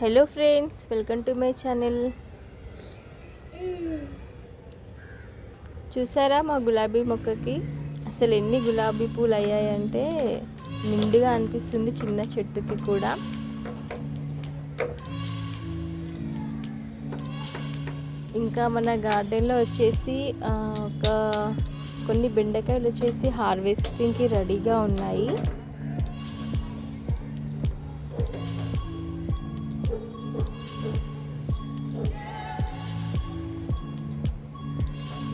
Hello friends welcome to my channel. చూసారా మా గులాబీ మొక్కకి? అసలు ఎన్ని గులాబీ పూలు అయ్యాయంటే నిండుగా అనిపిస్తుంది చిన్న చెట్టుకి కూడా. ఇంకా మన గార్డెన్లో వచ్చేసి ఒక కొన్ని బెండకాయలు వచ్చేసి హార్వెస్టింగ్కి రెడీగా ఉన్నాయి.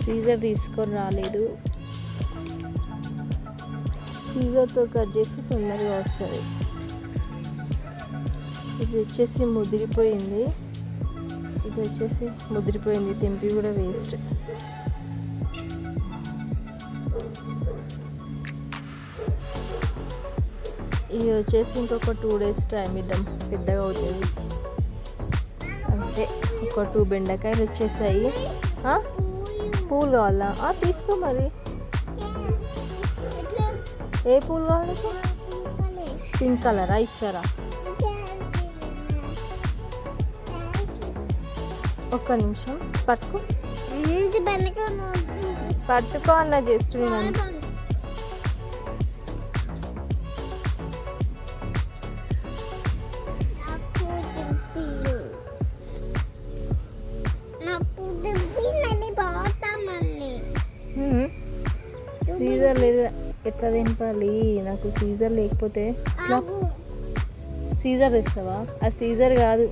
సీజర్ తీసుకొని రాలేదు. సీజర్తో కట్ చేసి తొందరగా వస్తుంది. ఇది వచ్చేసి ముదిరిపోయింది. ఇది వచ్చేసి ముదిరిపోయింది. తెంపి కూడా వేస్ట్. ఇది వచ్చేసి ఇంకొక టూ డేస్ టైం ఇద్దాం. పెద్దగా అవుతుంది. అంతే. ఒక టూ బెండకాయలు వచ్చేసాయి. పూలు కావాలా తీసుకో మరి. ఏ పూలు కావాలి? పింక్ కలరా? ఇస్తారా? ఒక్క నిమిషం. పట్టుకో. పట్టుకో అన్న జస్ట్ సీజర్ లేదు ఎట్లా తింపాలి నాకు సీజర్ లేకపోతే సీజర్ ఇస్తావా ఆ సీజర్ కాదు.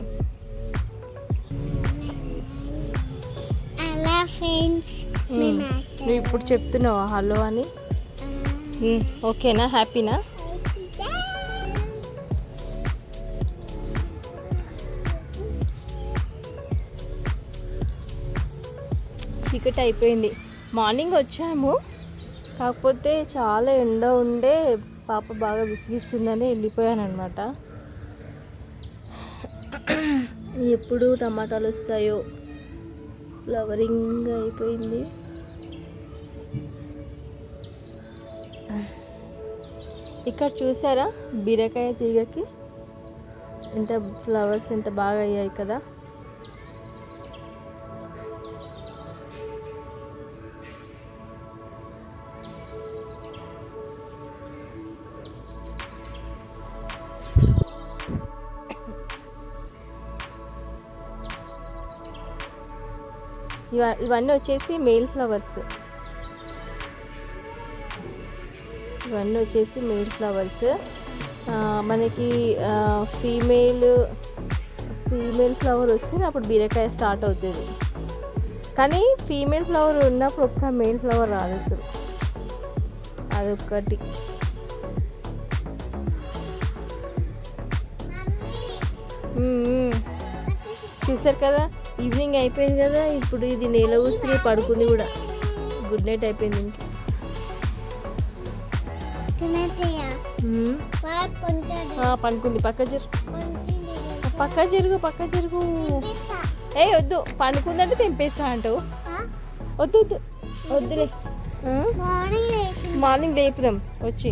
నువ్వు ఇప్పుడు చెప్తున్నావా హలో అని. ఓకేనా హ్యాపీనా చీకటి అయిపోయింది మార్నింగ్ వచ్చాము కాకపోతే చాలా ఎండ ఉండే పాప బాగా విసిగిస్తుందని వెళ్ళిపోయాను అనమాట ఎప్పుడు టమాటాలు వస్తాయో ఫ్లవరింగ్ అయిపోయింది. ఇక్కడ చూసారా? బీరకాయ తీగకి ఎంత ఫ్లవర్స్ ఎంత బాగా అయ్యాయి కదా? ఇవ ఇవన్నీ వచ్చేసి మేల్ ఫ్లవర్స్ ఇవన్నీ వచ్చేసి మేల్ ఫ్లవర్స్ మనకి ఫీమేల్ ఫీమేల్ ఫ్లవర్ వస్తే అప్పుడు బీరకాయ స్టార్ట్ అవుతుంది. కానీ ఫీమేల్ ఫ్లవర్ ఉన్నప్పుడు ఒక్క మేల్ ఫ్లవర్ రాదు అసలు. అదొక్కటి. చూసారు కదా? ఈవినింగ్ అయిపోయింది కదా ఇప్పుడు ఇది నేల ఊసి పడుకుంది కూడా. గుడ్ నైట్ అయిపోయింది ఇంక. ఆ, పనుకుంది పక్క జరు పక్క జరుగు పక్క జరుగు. ఏ వద్దు పండుకుందంటే తెంపేస్తా అంటావు. వద్దు వద్దు. వద్దులే. మార్నింగ్ లేపుదాం వచ్చి.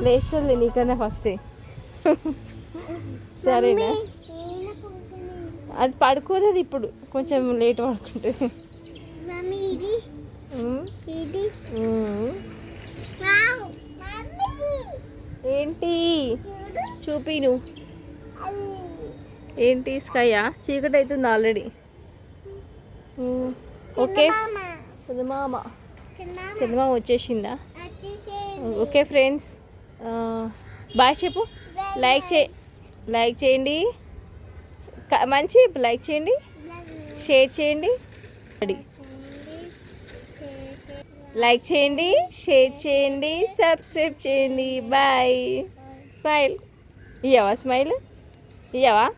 లేస్తుంది నీకన్నా ఫస్టే సరేనా? అది పడుకోదు అది ఇప్పుడు కొంచెం లేట్ పడుకుంటుంది. ఏంటి? చూపి నువ్వు. ఏంటి స్కయ్యా చీకటి అవుతుంది ఆల్రెడీ. ఓకే. చందమామ చందమామ వచ్చేసిందా. Okay friends. బాయ్ చెప్పు. లైక్ చే లైక్ చేయండి. మంచి లైక్ చేయండి. షేర్ చేయండి. లైక్ చేయండి షేర్ చేయండి సబ్స్క్రైబ్ చేయండి. బాయ్. స్మైల్. ఇయ్యవా స్మైల్? ఇయ్యవా?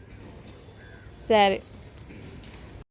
సరే.